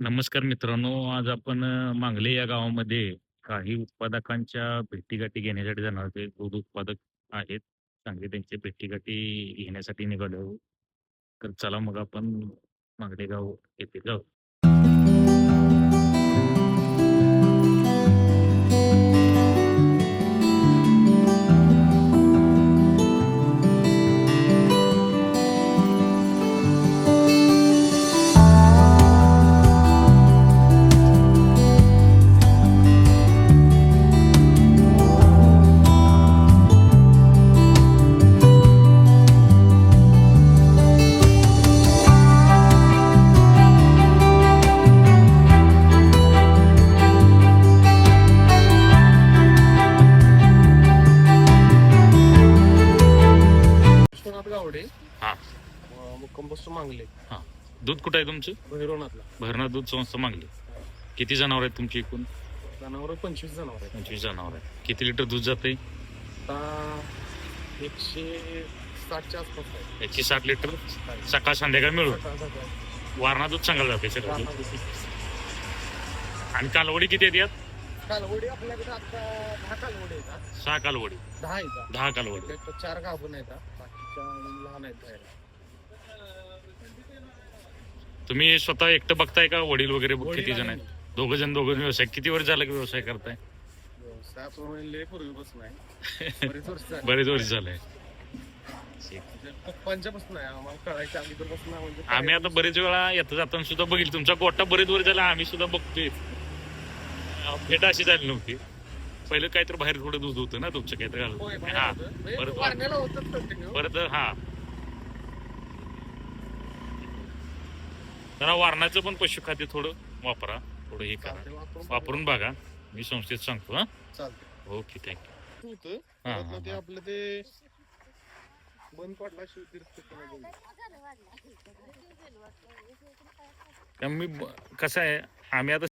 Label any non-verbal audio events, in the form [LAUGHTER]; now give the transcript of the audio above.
नमस्कार मित्रांनो आज आपण अ, मांगले या गावामध्ये काही उत्पादकांच्या भेटीगाठी घेण्यासाठी जाणार आहोत. ते दूध उत्पादक आहेत चांगले त्यांचे भेटीगाठी घेण्यासाठी निघालो तर चला मग आपण मांगले गाव येथे जाऊ गावडे. हा. मुक्काम बसतो मागले. हा. दूध कुठं आहे तुमचं? भैरवनाथला. भरणा दूध संस्था मागली. किती जनावर आहेत तुमची एकूण? जनावर पंचवीस जनावर आहेत. पंचवीस जनावर आहेत. किती लिटर दूध जाते आता एकशे साठच्या आसपास आहे. एकशे साठ लिटर? सकाळ संध्याकाळ मिळून? सकाळ. वारणा दूध चांगलं जाते सगळं. दूध. रानामध्ये. आणि कालवडी किती आहेत यात? कालवडी आपल्याकडे आता दहा कालवडी येतात सहा कालवडी. दहा येतात दहा कालवडी. त्यात चार गाभून येतात लहान आहेत बाहेर. तुम्ही स्वतः एकटं बघताय का? वडील वगैरे किती जण आहेत? दोघ जण दोघं व्यवसाय किती वर्ष झालं की व्यवसाय करताय? [LAUGHS] बरेच वर्ष झालंय म्हणजे म्हणजे आम्ही आता बरेच वेळा येता जाताना सुद्धा बघितलं. तुमचा गोटा बरेच वर्ष झाला. आम्ही सुद्धा बघतोय. भेट अशी झाली नव्हती. पहिलं काहीतरी बाहेर थोडं दूध होतं ना तुमचं काहीतरी. बाहेर हा. म्हणजे परत परत हा. जरा वारणाचं पण पशुखाद्य थोडं वापरा थोडं हे करा. वापरून बघा. मी संस्थेत सांगतो हा. ओके थँक्यू ते. आपलं ते बंद पडला मी कसं आहे आम्ही आता